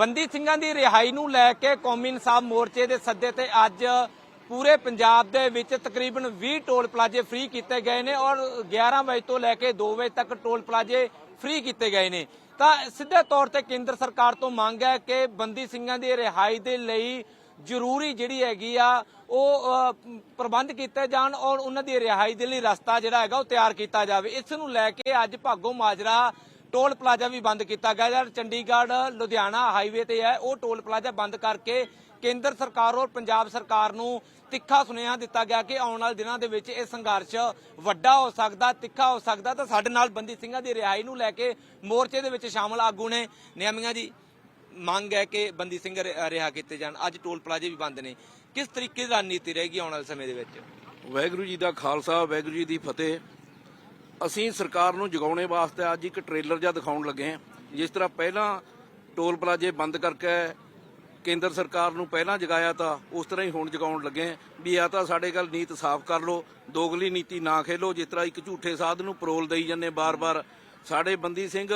ਬੰਦੀ ਸਿੰਘਾਂ ਦੀ ਰਿਹਾਈ ਨੂੰ ਲੈ ਕੇ ਕੌਮੀ ਇਨਸਾਫ ਮੋਰਚੇ ਦੇ ਸੱਦੇ ਤੇ ਅੱਜ ਪੂਰੇ ਪੰਜਾਬ ਦੇ ਵਿੱਚ ਤਕਰੀਬਨ 20 ਟੋਲ ਪਲਾਜ਼ੇ ਫ੍ਰੀ ਕੀਤੇ ਗਏ ਨੇ ਔਰ 11 ਵਜੇ ਤੋਂ ਲੈ ਕੇ 2 ਵਜੇ ਤੱਕ ਟੋਲ ਪਲਾਜ਼ੇ ਫ੍ਰੀ ਕੀਤੇ ਗਏ ਨੇ। ਤਾਂ ਸਿੱਧੇ ਤੌਰ ਤੇ ਕੇਂਦਰ ਸਰਕਾਰ ਤੋਂ ਮੰਗ ਹੈ ਕਿ ਬੰਦੀ ਸਿੰਘਾਂ ਦੀ ਰਿਹਾਈ ਦੇ ਲਈ ਜ਼ਰੂਰੀ ਜਿਹੜੀ ਹੈਗੀ ਆ, ਉਹ ਪ੍ਰਬੰਧ ਕੀਤੇ ਜਾਣ ਔਰ ਉਹਨਾਂ ਦੀ ਰਿਹਾਈ ਦੇ ਲਈ ਰਸਤਾ ਜਿਹੜਾ ਹੈਗਾ ਉਹ ਤਿਆਰ ਕੀਤਾ ਜਾਵੇ। ਇਸ ਨੂੰ ਲੈ ਕੇ ਅੱਜ ਭਾਗੋ ਮਾਜਰਾ ਟੋਲ ਪਲਾਜ਼ਾ ਵੀ ਬੰਦ ਕੀਤਾ ਗਿਆ ਜਿਹੜਾ ਚੰਡੀਗੜ੍ਹ, ਲੁਧਿਆਣਾ ਹਾਈਵੇ ਤੇ ਹੈ। ਉਹ ਟੋਲ ਪਲਾਜ਼ਾ ਬੰਦ ਕਰਕੇ ਕੇਂਦਰ ਸਰਕਾਰ ਔਰ ਪੰਜਾਬ ਸਰਕਾਰ ਨੂੰ ਤਿੱਖਾ ਸੁਨੇਹਾ ਦਿੱਤਾ ਗਿਆ ਕਿ ਆਉਣ ਵਾਲੇ ਦਿਨਾਂ ਦੇ ਵਿੱਚ ਇਹ ਸੰਘਰਸ਼ ਵੱਡਾ ਹੋ ਸਕਦਾ, ਤਿੱਖਾ ਹੋ ਸਕਦਾ। ਤਾਂ ਸਾਡੇ ਨਾਲ ਬੰਦੀ ਸਿੰਘਾਂ ਦੀ ਰਿਹਾਈ ਨੂੰ ਲੈ ਕੇ ਮੋਰਚੇ ਦੇ ਵਿੱਚ ਸ਼ਾਮਲ ਆਗੂ ਨੇ। ਨਿਯਮੀਆਂ ਜੀ, ਮੰਗ ਹੈ ਕਿ ਬੰਦੀ ਸਿੰਘ ਰਿਹਾ ਕੀਤੇ ਜਾਣ। ਅੱਜ ਟੋਲ ਪਲਾਜ਼ੇ ਵੀ ਬੰਦ ਨੇ। ਕਿਸ ਤਰੀਕੇ ਦੀ ਰਣਨੀਤੀ ਰਹੇਗੀ ਆਉਣ ਵਾਲੇ ਸਮੇਂ ਦੇ ਵਿੱਚ? ਵਾਹਿਗੁਰੂ ਜੀ ਦਾ ਖਾਲਸਾ, ਵਾਹਿਗੁਰੂ ਜੀ ਦੀ ਫਤਿਹ। ਅਸੀਂ ਸਰਕਾਰ ਨੂੰ ਜਗਾਉਣੇ ਵਾਸਤੇ ਅੱਜ ਇੱਕ ਟ੍ਰੇਲਰ ਜਿਹਾ ਦਿਖਾਉਣ ਲੱਗੇ ਹਾਂ, ਜਿਸ ਤਰ੍ਹਾਂ ਪਹਿਲਾਂ ਟੋਲ ਪਲਾਜ਼ੇ ਬੰਦ ਕਰਕੇ ਕੇਂਦਰ ਸਰਕਾਰ ਨੂੰ ਪਹਿਲਾਂ ਜਗਾਇਆ ਤਾਂ ਉਸ ਤਰ੍ਹਾਂ ਹੀ ਹੁਣ ਜਗਾਉਣ ਲੱਗੇ ਵੀ ਆ ਤਾਂ ਸਾਡੇ ਗੱਲ ਨੀਤ ਸਾਫ਼ ਕਰ ਲਓ, ਦੋਗਲੀ ਨੀਤੀ ਨਾ ਖੇਲੋ, ਜਿਸ ਤਰ੍ਹਾਂ ਇੱਕ ਝੂਠੇ ਸਾਧ ਨੂੰ ਪਰੋਲ ਦੇਈ ਜਾਂਦੇ ਬਾਰ-ਬਾਰ। ਸਾਡੇ ਬੰਦੀ ਸਿੰਘ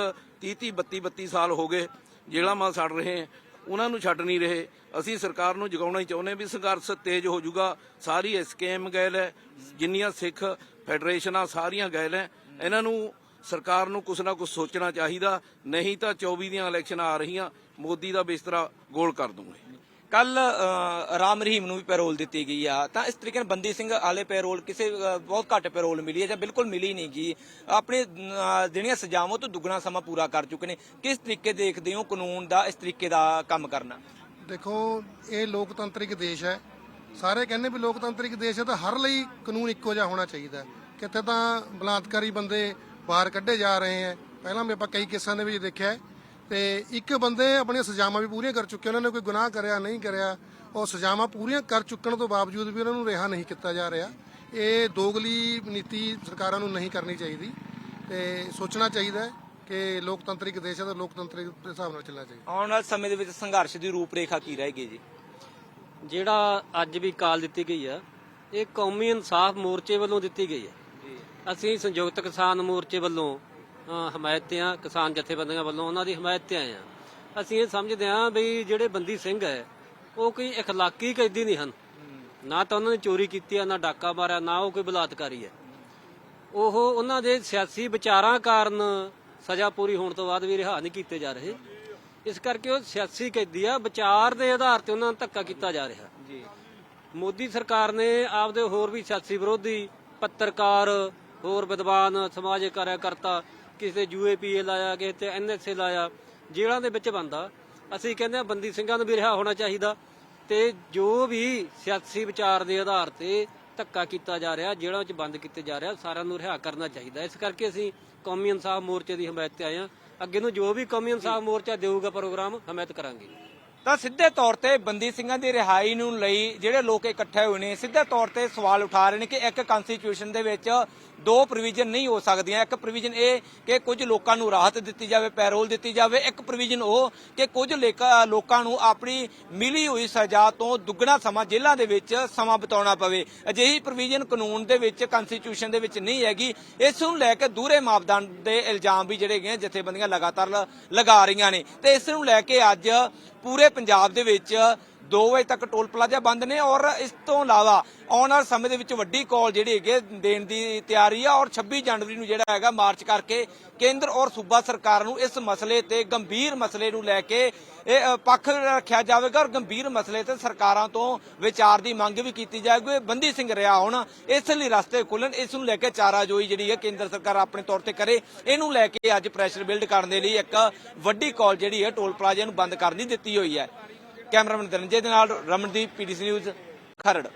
30 32 32 ਸਾਲ ਹੋ ਗਏ, ਜੇਲ੍ਹਾਂ ਮਾ ਸੜ ਰਹੇ ਉਹਨਾਂ ਨੂੰ ਛੱਡ ਨਹੀਂ ਰਹੇ। ਅਸੀਂ ਸਰਕਾਰ ਨੂੰ ਜਗਾਉਣਾ ਹੀ ਚਾਹੁੰਦੇ ਵੀ ਸੰਘਰਸ਼ ਤੇਜ਼ ਹੋ ਜਾਊਗਾ। ਸਾਰੀ ਐਸਕੇਐਮ ਗੈਲ ਹੈ, ਜਿੰਨੀਆਂ ਸਿੱਖ ਫੈਡਰੇਸ਼ਨਾਂ ਸਾਰੀਆਂ ਗੈਲ ਹੈ, ਇਹਨਾਂ ਨੂੰ ਸਰਕਾਰ ਨੂੰ ਕੁਛ ਨਾ ਕੁਛ ਸੋਚਣਾ ਚਾਹੀਦਾ। ਨਹੀਂ ਤਾਂ 24 ਦੀਆਂ ਇਲੈਕਸ਼ਨਾਂ ਆ ਰਹੀਆਂ। ਮੋਦੀ ਦਾ ਬਿਸਤਰਾ ਗੋਲ ਕਰ ਦੂੰਗੇ। ਕੱਲ ਰਾਮ ਰਹੀਮ ਨੂੰ ਵੀ ਪੈਰੋਲ ਦਿੱਤੀ ਗਈ ਆ। ਤਾਂ ਇਸ ਤਰੀਕੇ ਨਾਲ ਬੰਦੀ ਸਿੰਘ ਆਲੇ ਪੈਰੋਲ ਕਿਸੇ ਬਹੁਤ ਘੱਟ ਪੈਰੋਲ ਮਿਲੀ ਹੈ ਜਾਂ ਬਿਲਕੁਲ ਮਿਲੀ ਨਹੀਂ ਗਈ ਆਪਣੇ ਜਿਹੜੀਆਂ ਸਜ਼ਾਵਾਂ ਤੋਂ ਦੁੱਗਣਾ ਸਮਾਂ ਪੂਰਾ ਕਰ ਚੁੱਕੇ ਨੇ। ਕਿਸ ਤਰੀਕੇ ਦੇਖਦੇ ਹੋ ਕਾਨੂੰਨ ਦਾ, ਇਸ ਤਰੀਕੇ ਦਾ ਕੰਮ ਕਰਨਾ? ਦੇਖੋ, ਇਹ ਲੋਕਤੰਤਰਿਕ ਦੇਸ਼ ਹੈ। ਸਾਰੇ ਕਹਿੰਦੇ ਵੀ ਲੋਕਤੰਤਰਿਕ ਦੇਸ਼ ਹੈ ਤਾਂ ਹਰ ਲਈ ਕਾਨੂੰਨ ਇੱਕੋ ਜਿਹਾ ਹੋਣਾ ਚਾਹੀਦਾ ਹੈ। ਕਿਤੇ ਤਾਂ ਬਲਾਤਕਾਰੀ ਬੰਦੇ ਬਾਹਰ ਕੱਢੇ ਜਾ ਰਹੇ ਹੈ। ਪਹਿਲਾਂ ਵੀ ਆਪਾਂ ਕਈ ਕੇਸਾਂ ਦੇ ਵਿੱਚ ਦੇਖਿਆ ਹੈ ਤੇ ਇੱਕ ਬੰਦੇ ਆਪਣੀਆਂ ਸਜ਼ਾਵਾਂ ਵੀ ਪੂਰੀਆਂ ਕਰ ਚੁੱਕੇ ਉਹਨਾਂ ਨੇ ਕੋਈ ਗੁਨਾਹ ਕਰਿਆ ਨਹੀਂ ਕਰਿਆ ਉਹ ਸਜ਼ਾਵਾਂ ਪੂਰੀਆਂ ਕਰ ਚੁੱਕਣ ਤੋਂ ਬਾਵਜੂਦ ਵੀ ਉਹਨਾਂ ਨੂੰ ਰਿਹਾ ਨਹੀਂ ਕੀਤਾ ਜਾ ਰਿਹਾ। ਇਹ ਦੋਗਲੀ ਨੀਤੀ ਸਰਕਾਰਾਂ ਨੂੰ ਨਹੀਂ ਕਰਨੀ ਚਾਹੀਦੀ ਤੇ ਸੋਚਣਾ ਚਾਹੀਦਾ ਹੈ ਕਿ ਲੋਕਤੰਤਰਿਕ ਦੇਸ਼ ਹੈ ਤਾਂ ਲੋਕਤੰਤਰਿਕ ਦੇ ਹਿਸਾਬ ਨਾਲ ਚੱਲਣਾ ਚਾਹੀਦਾ। ਆਉਣ ਵਾਲੇ ਸਮੇਂ ਦੇ ਵਿੱਚ ਸੰਘਰਸ਼ ਦੀ ਰੂਪਰੇਖਾ ਕੀ ਰਹੇਗੀ ਜੀ? ਜਿਹੜਾ ਅੱਜ ਵੀ ਕਾਲ ਦਿੱਤੀ ਗਈ ਆ ਇਹ ਕੌਮੀ ਇਨਸਾਫ ਮੋਰਚੇ ਵੱਲੋਂ ਦਿੱਤੀ ਗਈ ਹੈ ਅਸੀਂ ਸੰਯੁਕਤ ਕਿਸਾਨ ਮੋਰਚੇ ਵੱਲੋਂ ਹਮਾਇਤ ਤੇ ਆ ਕਿਸਾਨ ਜਥੇਬੰਦੀਆਂ ਵੱਲੋਂ ਉਹਨਾਂ ਦੀ ਹਮਾਇਤ ਤੇ ਆਏ ਆ ਅਸੀਂ ਇਹ ਸਮਝਦੇ ਹਾਂ ਵੀ ਜਿਹੜੇ ਬੰਦੀ ਸਿੰਘ ਹੈ ਉਹ ਕੋਈ اخلاقی ਕੈਦੀ ਨਹੀਂ ਹਨ ਨਾ ਤਾਂ ਉਹਨਾਂ ਨੇ ਚੋਰੀ ਕੀਤੀ ਆ ਨਾ ਡਾਕਾ ਮਾਰਿਆ ਨਾ ਉਹ ਕੋਈ ਬਲਾਤਕਾਰੀ ਹੈ ਉਹ ਉਹਨਾਂ ਦੇ ਸਿਆਸੀ ਵਿਚਾਰਾਂ ਕਾਰਨ ਸਜ਼ਾ ਪੂਰੀ ਹੋਣ ਤੋਂ ਬਾਅਦ ਵੀ ਰਿਹਾ ਨਹੀਂ ਕੀਤੇ ਜਾ ਰਹੇ ਇਸ ਕਰਕੇ ਉਹ ਸਿਆਸੀ ਕੈਦੀ ਆ ਵਿਚਾਰ ਦੇ ਆਧਾਰ ਤੇ ਉਹਨਾਂ ਨੂੰ ਧੱਕਾ ਕੀਤਾ ਜਾ ਰਿਹਾ ਜੀ ਮੋਦੀ ਸਰਕਾਰ ਨੇ ਆਪਦੇ ਹੋਰ ਵੀ ਸਿਆਸੀ ਵਿਰੋਧੀ ਪੱਤਰਕਾਰ ਹੋਰ ਵਿਦਵਾਨ ਸਮਾਜਿਕ ਕਾਰਜਕਰਤਾ ਕਿਸੇ ਤੇ ਯੂਏਪੀਏ ਲਾਇਆ, ਕਿਸੇ ਤੇ ਐਨਐਸਏ ਲਾਇਆ, ਜੇਲ੍ਹਾਂ ਦੇ ਵਿੱਚ ਬੰਦਾ। ਅਸੀਂ ਕਹਿੰਦੇ ਆ ਬੰਦੀ ਸਿੰਘਾਂ ਨੂੰ ਵੀ ਰਿਹਾ ਹੋਣਾ ਚਾਹੀਦਾ ਤੇ ਜੋ ਵੀ ਸਿਆਸੀ ਵਿਚਾਰ ਦੇ ਆਧਾਰ ਤੇ ਧੱਕਾ ਕੀਤਾ ਜਾ ਰਿਹਾ, ਜੇਲ੍ਹਾਂ ਵਿੱਚ ਬੰਦ ਕੀਤੇ ਜਾ ਰਿਹਾ ਸਾਰਿਆਂ ਨੂੰ ਰਿਹਾ ਕਰਨਾ ਚਾਹੀਦਾ। ਇਸ ਕਰਕੇ ਅਸੀਂ ਕੌਮੀ ਇਨਸਾਫ ਮੋਰਚੇ ਦੀ ਹਮਾਇਤ ਤੇ ਆਏ ਹਾਂ। ਅੱਗੇ ਨੂੰ ਜੋ ਵੀ ਕੌਮੀ ਇਨਸਾਫ ਮੋਰਚਾ ਦੇਊਗਾ ਪ੍ਰੋਗਰਾਮ, ਹਮਾਇਤ ਕਰਾਂਗੇ। ਤਾਂ ਸਿੱਧੇ ਤੌਰ ਤੇ ਬੰਦੀ ਸਿੰਘਾਂ ਦੀ ਰਿਹਾਈ ਨੂੰ ਲਈ ਜਿਹੜੇ ਲੋਕ ਇਕੱਠੇ ਹੋਏ ਨੇ, ਸਿੱਧੇ ਤੌਰ ਤੇ ਸਵਾਲ ਉਠਾ ਰਹੇ ਨੇ ਕਿ ਇੱਕ ਕਨਸਟੀਟਿਊਸ਼ਨ ਦੇ ਵਿੱਚ ਦੋ ਪ੍ਰੋਵੀਜ਼ਨ ਨਹੀਂ ਹੋ ਸਕਦੀਆਂ। ਇੱਕ ਪ੍ਰੋਵੀਜ਼ਨ ਇਹ ਕਿ ਕੁਝ ਲੋਕਾਂ ਨੂੰ ਰਾਹਤ ਦਿੱਤੀ ਜਾਵੇ ਪੈਰੋਲ ਦਿੱਤੀ ਜਾਵੇ। ਇੱਕ ਪ੍ਰੋਵੀਜ਼ਨ ਉਹ ਕਿ ਕੁਝ ਲੋਕਾਂ ਨੂੰ ਆਪਣੀ ਮਿਲੀ ਹੋਈ ਸਜ਼ਾ ਤੋਂ ਦੁੱਗਣਾ ਸਮਾਂ ਜੇਲ੍ਹਾਂ ਦੇ ਵਿੱਚ ਸਮਾਂ ਬਿਤਾਉਣਾ ਪਵੇ। ਅਜਿਹੀ ਪ੍ਰੋਵੀਜ਼ਨ ਕਾਨੂੰਨ ਦੇ ਵਿੱਚ ਕਨਸਟੀਟਿਊਸ਼ਨ ਦੇ ਵਿੱਚ ਨਹੀਂ ਹੈਗੀ। ਇਸ ਨੂੰ ਲੈ ਕੇ ਦੂਰੇ ਮਾਪਦੰਡ ਦੇ ਇਲਜ਼ਾਮ ਵੀ ਜਿਹੜੇ ਹੈਗੇ ਜਥੇਬੰਦੀਆਂ ਲਗਾਤਾਰ ਲਗਾ ਰਹੀਆਂ ਨੇ। ਤੇ ਇਸ ਨੂੰ ਲੈ ਕੇ ਅੱਜ ਪੂਰੇ ਪੰਜਾਬ ਦੇ ਵਿੱਚ 2 ਵਜੇ ਤੱਕ ਟੋਲ ਪਲਾਜ਼ਾ ਬੰਦ ਨੇ ਔਰ ਇਸ ਤੋਂ ਇਲਾਵਾ ਆਉਣ ਵਾਲੇ ਸਮੇਂ ਦੇ ਵਿੱਚ ਵੱਡੀ ਕਾਲ ਜਿਹੜੀ ਹੈਗੀ ਦੇਣ ਦੀ ਤਿਆਰੀ ਆ ਔਰ 26 ਜਨਵਰੀ ਨੂੰ ਜਿਹੜਾ ਹੈਗਾ ਮਾਰਚ ਕਰਕੇ ਕੇਂਦਰ ਔਰ ਸੂਬਾ ਸਰਕਾਰ ਨੂੰ ਇਸ ਮਸਲੇ ਤੇ ਗੰਭੀਰ ਮਸਲੇ ਨੂੰ ਲੈ ਕੇ ਇਹ ਪੱਖ ਰੱਖਿਆ ਜਾਵੇਗਾ ਔਰ ਗੰਭੀਰ ਮਸਲੇ ਤੇ ਸਰਕਾਰਾਂ ਤੋਂ ਵਿਚਾਰ ਦੀ ਮੰਗ ਵੀ ਕੀਤੀ ਜਾਵੇਗੀ। ਬੰਦੀ ਸਿੰਘ ਰਿਹਾ ਹੁਣ ਇਸ ਲਈ ਰਸਤੇ ਖੁੱਲਣ ਇਸ ਨੂੰ ਲੈ ਕੇ ਚਾਰਾਜੋਈ ਜਿਹੜੀ ਹੈ ਕੇਂਦਰ ਸਰਕਾਰ ਆਪਣੇ ਤੌਰ ਤੇ ਕਰੇ। ਇਹਨੂੰ ਲੈ ਕੇ ਅੱਜ ਪ੍ਰੈਸ਼ਰ ਬਿਲਡ ਕਰਨ ਦੇ ਲਈ ਇੱਕ ਵੱਡੀ ਕਾਲ ਜਿਹੜੀ ਹੈ ਟੋਲ ਪਲਾਜ਼ੇ ਨੂੰ ਬੰਦ ਕਰਨ ਦੀ ਦਿੱਤੀ ਹੋਈ ਹੈ। ਕੈਮਰਾਮੈਨ ਦਰਨਜੇ ਦੇ ਨਾਲ ਰਮਨਦੀਪ ਪੀਡੀਸੀ ਨਿਊਜ਼ ਖਰੜ।